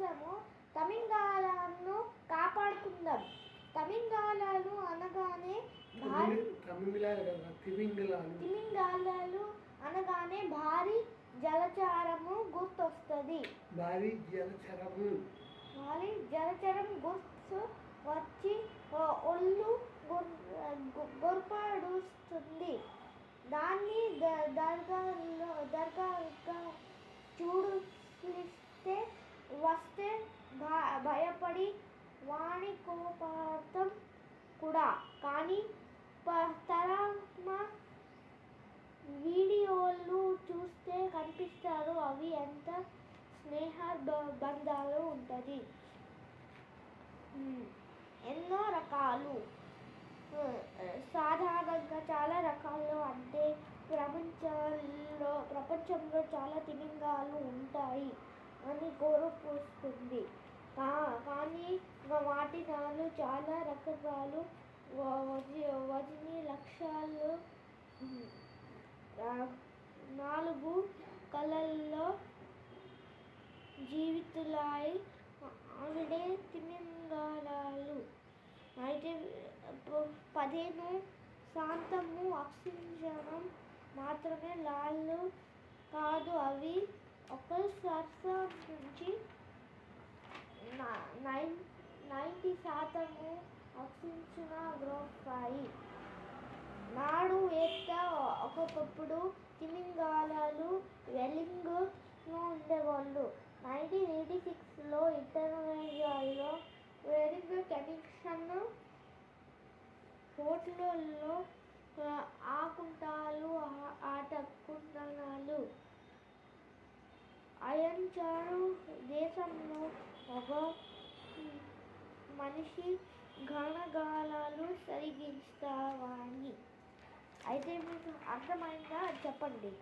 కోసము తమిళనాలను కాపాడుకుందాం. తమిళనాలు అనగానే భారీ తిమింగలాలు. అనగానే భారీ జలచారము గుర్తొస్తుంది. భారీ జలచరము. భారీ జలచరం గుర్తు వచ్చి ఒళ్ళు గొర్పడుస్తుంది. దాన్ని ద- దర్గాలో దర్గాగా చూడిస్తే వస్తే భ- భయపడి వాణి కోపార్థం కూడా. కానీ ప- తరమ వీడియోలు చూస్తే కనిపిస్తారు అవి ఎంత స్నేహ బంధాలు ఉంటుంది ఎన్నో రకాలు. సాధారణంగా చాలా రకాలు అంటే ప్రపంచంలో ప్రపంచంలో చాలా తిమింగాలు ఉంటాయి. అని కోరుకొస్తుంది కా- కానీ వాటి నాలు చాలా రకాలు వ- లక్ష్యాలు నాలుగు కళల్లో జీవితులాయి ఆవిడే తిమింగలాలు. అయితే ప- పదిహేను శాంతము ఆక్సిజనం మాత్రమే లాళ్ళు కాదు అవి ఒక శాతం నుంచి నైన్ నైంటీ శాతము ఆక్సిజన్ గ్రోఫాయి నాడు వేత్త ఒకప్పుడు తిమింగాలాలు వెల్లింగ్లో ఉండేవాళ్ళు. నైన్టీన్ ఎయిటీ సిక్స్లో ఇంటర్మీడియట్లో వెరింగ్ కనెక్షన్ హోటల్లో ఆకుంటాలు ఆట అయంచారు దేశంలో ఒక మనిషి గణగాలాలు సరిగిస్తావని అయితే మీకు అర్థమైందా? చెప్పండి.